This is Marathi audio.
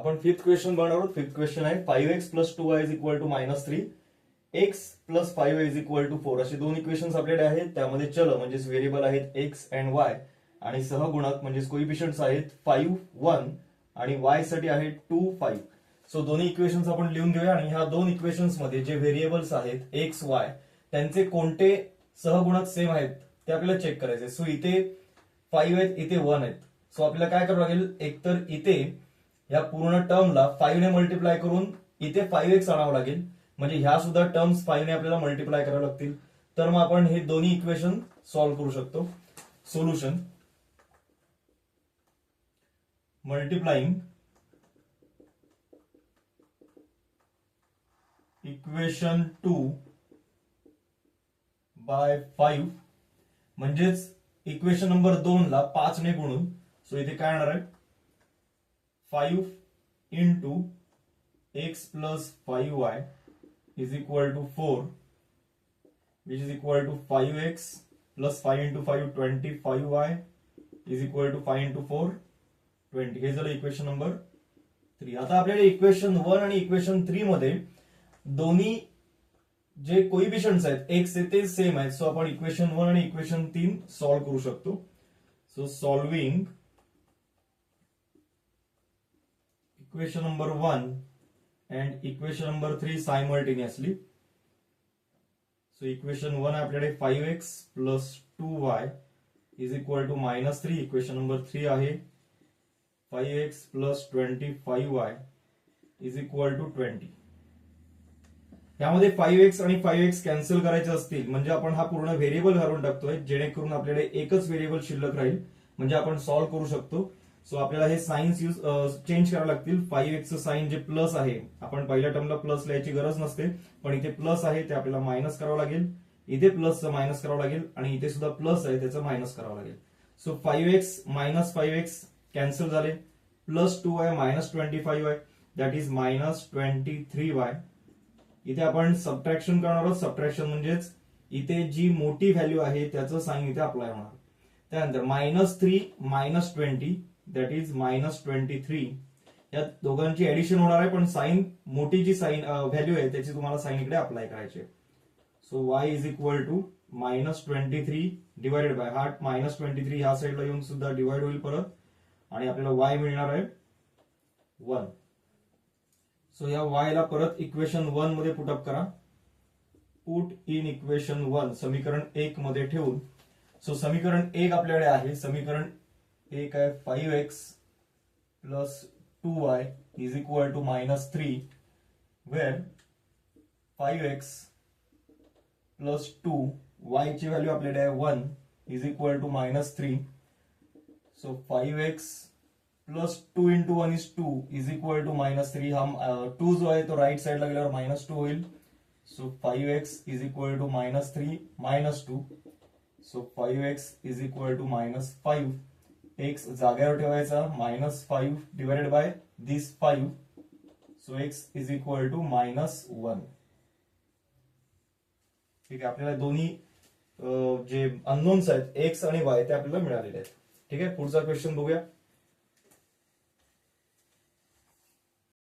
आपण फिफ्थ क्वेश्चन बनवणार आहोत. फिफ्थ क्वेश्चन आहे five x plus two y is equal to minus three x plus five is equal to four असे दोन इक्वेशन्स आपल्याकडे आहेत. त्यामध्ये चल म्हणजेच व्हेरिएबल आहेत एक्स अँड वाय आणि सहगुणक म्हणजेच कोइफिशियंट्स आहेत फाईव्ह वन आणि वायसाठी आहे टू फाईव्ह सो दोन्ही इक्वेशन्स आपण लिहून घेऊया आणि ह्या दोन इक्वेशन्समध्ये जे व्हेरिएबल्स आहेत एक्स वाय त्यांचे कोणते सहगुणक सेम आहेत ते आपल्याला चेक करायचे सो इथे फाईव्ह आहेत इथे वन आहेत. सो आपल्याला काय करावं लागेल? एकतर इथे या पूर्ण टर्मला फाईव्ह ने मल्टिप्लाय करून इथे फाईव्ह एक्स आणावं लागेल. म्हणजे ह्या सुद्धा टर्म्स फाईव्ह ने आपल्याला मल्टिप्लाय करावे लागतील. तर मग आपण हे दोन्ही इक्वेशन सॉल्व्ह करू शकतो. Solution multiplying equation two by five म्हणजेच इक्वेशन नंबर दोन ला पाच ने गुणून. सो इथे काय येणार आहे? Five into x plus five y is equal to four which is equal to five x plus five into five twenty five y is equal to five into four twenty. हे झालं इक्वेशन नंबर थ्री आता आपल्याकडे इक्वेशन वन आणि इक्वेशन थ्री मध्ये दोन्ही जे कोइबिशन्स आहेत एक्स ते सेम आहेत. सो आपण इक्वेशन वन आणि इक्वेशन तीन सॉल्व्ह करू शकतो. So solving equation number one and equation number three simultaneously. So equation one आपल्याकडे five x plus two y is minus two minus three equation number three आहे. Five x plus twenty five y is two twenty यामध्ये फाईव्ह एक्स आणि फाईव्ह एक्स कॅन्सल करायचे असतील म्हणजे आपण हा पूर्ण व्हेरिएबल घालून टाकतोय जेणेकरून आपल्याकडे एकच व्हेरिएबल शिल्लक राहील म्हणजे आपण सॉल्व्ह करू शकतो. सो आपल्याला हे साईन्स यूज चेंज करावे लागतील. फाईव्ह एक्सचं साईन जे प्लस आहे आपण पहिल्या टर्मला प्लस लिहायची गरज नसते. पण इथे प्लस आहे ते आपल्याला मायनस करावं लागेल. इथे प्लसचं मायनस करावं लागेल. आणि इथे सुद्धा प्लस आहे त्याचं मायनस करावं लागेल. So five x minus five x cancel झाले. Plus two y minus twenty five y that is minus twenty three y इथे आपण सबट्रॅक्शन करणार आहोत. सबट्रॅक्शन म्हणजेच इथे जी मोठी व्हॅल्यू आहे त्याचं साईन इथे अप्लाय होणार. त्यानंतर minus three minus twenty that is minus twenty three. या दोघांची ऍडिशन होणार आहे पण साईन मोठी जी साईन व्हॅल्यू आहे त्याची तुम्हाला साईन इकडे अप्लाय करायची so y is equal to minus twenty three divided by हा मायनस ट्वेंटी थ्री ह्या साईडला येऊन सुद्धा डिवाइड होईल परत. आणि आपल्याला वाय मिळणार आहे वन सो या वायला परत इक्वेशन वनमध्ये पुटअप करा. पुट इन इक्वेशन वन समीकरण एक मध्ये ठेवून. सो समीकरण एक आपल्याकडे आहे समीकरण एक आहे five x plus two y is equal to minus three where five x plus two y ची व्हॅल्यू आपल्याकडे आहे one is equal to minus three so five x plus two into one is two is equal to minus three हा टू जो आहे तो राईट साईडला गेल्यावर मायनस टू होईल। So five x is equal to minus three minus two so five x is equal to minus five x जागेवर ठेवायचा minus five divided by this five so x is equal to minus one ठीक आहे आपल्याला दोन्ही जे अननोन्स आहेत एक्स आणि वाय ते आपल्याला मिळालेले आहेत. ठीक आहे पुढचा क्वेश्चन बघूया.